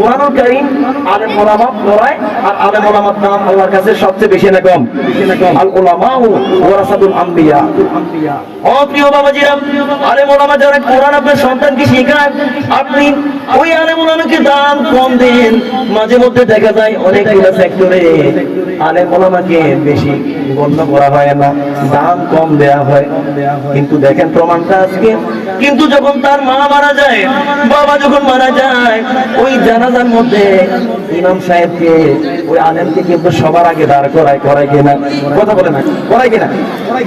কোরআনুল কারীম আলেম ওলামা পড়ায় আর দাম আল্লাহর কাছে সবচেয়ে বেশি আল ওলামা ওয়ারাসাতুল আম্বিয়া। ও প্রিয় বাবাজিরা যারা কোরআন আপনার সন্তানকে শেখায় আপনি ওই আলেম ওলামাকে দাম কম দেন। মাঝে মধ্যে দেখা যায় অনেকগুলো সেক্টরে আলেম ওলামাকে বেশি গণ্য করা হয় না, দাম কম দেয়া হয়। কিন্তু দেখেন প্রমাণটা আজকে। কিন্তু যখন তার মা মারা যায়, বাবা যখন মারা যায়, ওই জানাজার মধ্যে ইমাম সাহেবকে, ওই আলেমকে কিন্তু সবার আগে দাঁড় করায় করায় কিনা কথা বলে না, করায় কিনা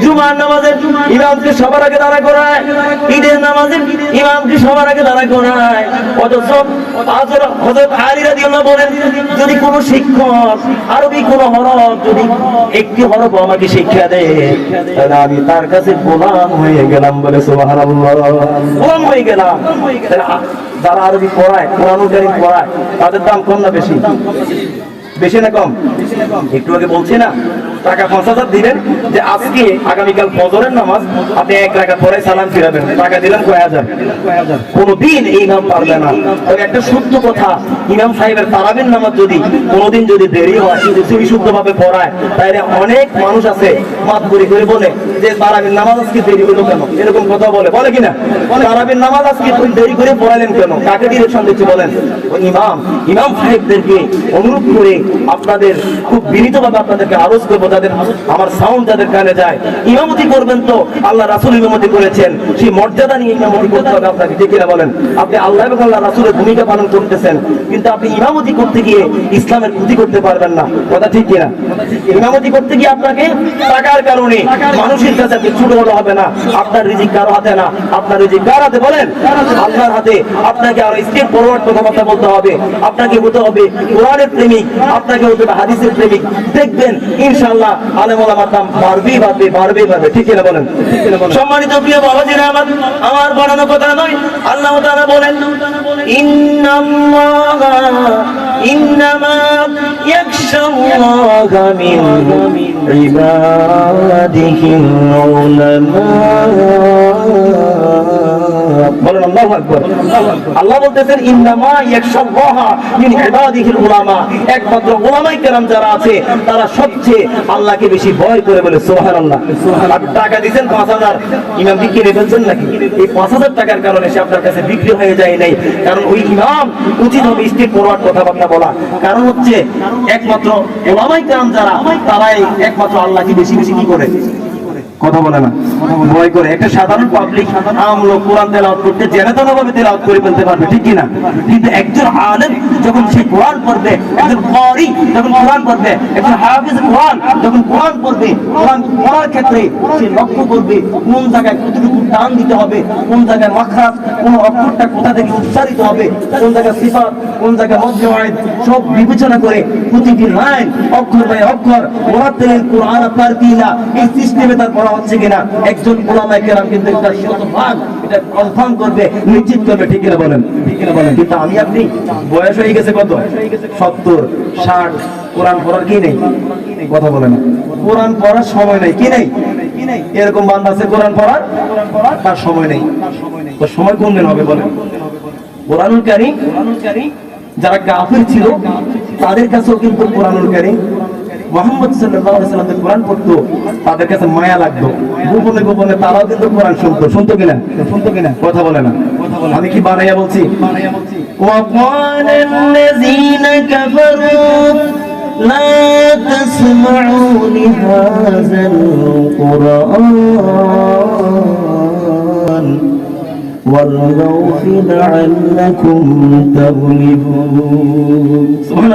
জুমার নামাজের ইমামকে সবার আগে দাঁড়া করায়। ইমামকে সবার আগে দাঁড়া অথচ যদি শিক্ষক হরফ যদি একটি হরফ আমাকে শিক্ষা দেয় আমি তার কাছে গোলাম হয়ে গেলাম বলে গোলাম হয়ে গেলাম। যারা আরবি পড়ায় পড়ায়, তাদের দাম কম না বেশি? বেশি না কম? একটু আগে বলছি না? টাকা পাঁচ হাজার দিলেন যে আজকে আগামীকাল ফজরের নামাজ আপনি এক টাকা পরে সালাম ফিরাবেন। টাকা দিলেন কয় হাজার? কোনদিন এই ইমাম পারবে না। তবে একটা সত্য কথা, ইমাম সাহেবের তারাবির নামাজ যদি কোনোদিন যদি দেরি হয় তুমি শুদ্ধ ভাবে পড়ায়, তাহলে অনেক মানুষ আছে মাত করে করে বলে যে তারাবির নামাজ আজকে দেরি হলো কেন? এরকম কথা বলে। বলে কিনা? তারাবির নামাজ আজকে তুমি দেরি করে পড়ালেন কেন? কাকে ডিরেকশন দিচ্ছে বলেন? ইমাম। ইমাম সাহেবদেরকে অনুরোধ করে আপনাদের খুব বিনীতভাবে আপনাদেরকে আরজ করব। যাদের আমার সাউন্ড যাদের কানে যায়, ইমামতি করবেন তো, আল্লাহ রাসুল ইমামতি করেছেন। সেই মর্যাদা নিয়ে ইমামতি করতে হবে আপনাকে, ঠিক কিনা বলেন? আপনি আল্লাহ এবং আল্লাহ রাসুলের ভূমিকা পালন করতেছেন, কিন্তু আপনি ইমামতি করতে গিয়ে ইসলামের ক্ষতি করতে পারবেন না। কথা ঠিক কিনা? ইমামতি করতে গিয়ে আপনাকে টাকার কারণে মানুষের কাছে আপনি ছোট হলে হবে না। আপনার রিজিক কারও হাতে না। আপনার রিজিক কার হাতে বলেন? আল্লাহর হাতে। আপনাকে আরও স্টেপ ফরওয়ার্ড কথাবার্তা বলতে হবে। আপনাকে হতে হবে কোরআনের প্রেমিক, আপনাকে হতে হবে হাদিসের প্রেমিক। দেখবেন, ইনশাআল্লাহ আলেম ওলামার দাম বাড়বেই বাড়বে বাড়বেই বাড়বে। ঠিক কিনা বলেন? সম্মানিত প্রিয় বাবাজিরা আমার আমার বানানো কথা নয়। আল্লাহ তাআলা বলেন, ইন্নাল্লাহা, ইন্নামা ইয়াখশাল্লাহা মিন ইবাদিহিল উলামা আকবার। আল্লাহ বলতেছেন, ইন্নামা ইয়াখশাল্লাহা মিন ইবাদিহিল উলামা। একমাত্র উলামায়ে কেরাম যারা আছে, তারা সবচেয়ে আল্লাহকে বেশি ভয় করে বলে, সুবহানাল্লাহ। টাকা দিবেন 5000 ইমাম কিনে ফেলছেন নাকি? এই 5000 টাকার কারণে সে আপনার কাছে বিক্রি হয়ে যায় নাই। কারণ ওই ইমাম উচিত হবে স্টেট ফরওয়ার্ড কথাবার্তা বলা। কারণ হচ্ছে, একমাত্র উলামায়ে কেরাম যারা, তারাই একমাত্র আল্লাহকে বেশি বেশি কি করে? কথা বলে না। ভয় করে। একটা সাধারণ পাবলিক আম লোক কোরআন তেলাওয়াত করতে জেনেতন ভাবে তেলাওয়াত করে ফেলতে পারবে ঠিক কি না কিন্তু একজন আলেম যখন সে কোরআন পড়বে একজন কারি যখন কোরআন পড়বে একজন হাফিজ কোরআন যখন কোরআন পড়বে কোরআন পড়ার ক্ষেত্রে সে লক্ষ্য করবে কোন জায়গায় কতটুকু টান দিতে হবে কোন জায়গায় মাখরাজ কোন অক্ষরটা কোথা থেকে উচ্চারিত হবে কোন জায়গায় সিফাত কোন জায়গায় মধ্যমায়েদ সব বিবেচনা করে প্রতিটি লাইন অক্ষর বাই অক্ষর মোরাত্তেলের কোরআন আপনার কিনা এই সিস্টেমে তার পড়া হচ্ছে কিনা? একজন ওলামায়ে কেরাম কিন্তু এটা শতভাগ, এটা কনফার্ম করবে, নিশ্চিত করবে, ঠিক কিনা বলেন? ঠিক কিনা বলেন? কিন্তু আমি আপনি, বয়স হয়ে গেছে কত? সত্তর, ষাট, কোরআন পড়ার কি নেই? কথা বলে না কোরআন পড়ার সময় নেই, কি নেই? এরকম বান্ধ আছে, কোরআন পড়ার তার সময় নেই। তো সময় কোন দিন হবে বলেন? কোরআনুল কারীম, যারা কাফির ছিল, তাদের কাছেও কিন্তু কোরআনুল কারীম মোহাম্মদ সাল্লাল্লাহু আলাইহি সাল্লাম যে কোরআন পড়তো তাদের কাছে মায়া লাগতো গোপনে গোপনে তারাও কিন্তু কোরআন শুনতো শুনতো কিনা শুনতো কিনা কথা বলে না আমি কি বানাইয়া বলছি وقال الذين كفروا لا تسمعوا لهذا القرآن والغوا لعلكم تغلبون سبحان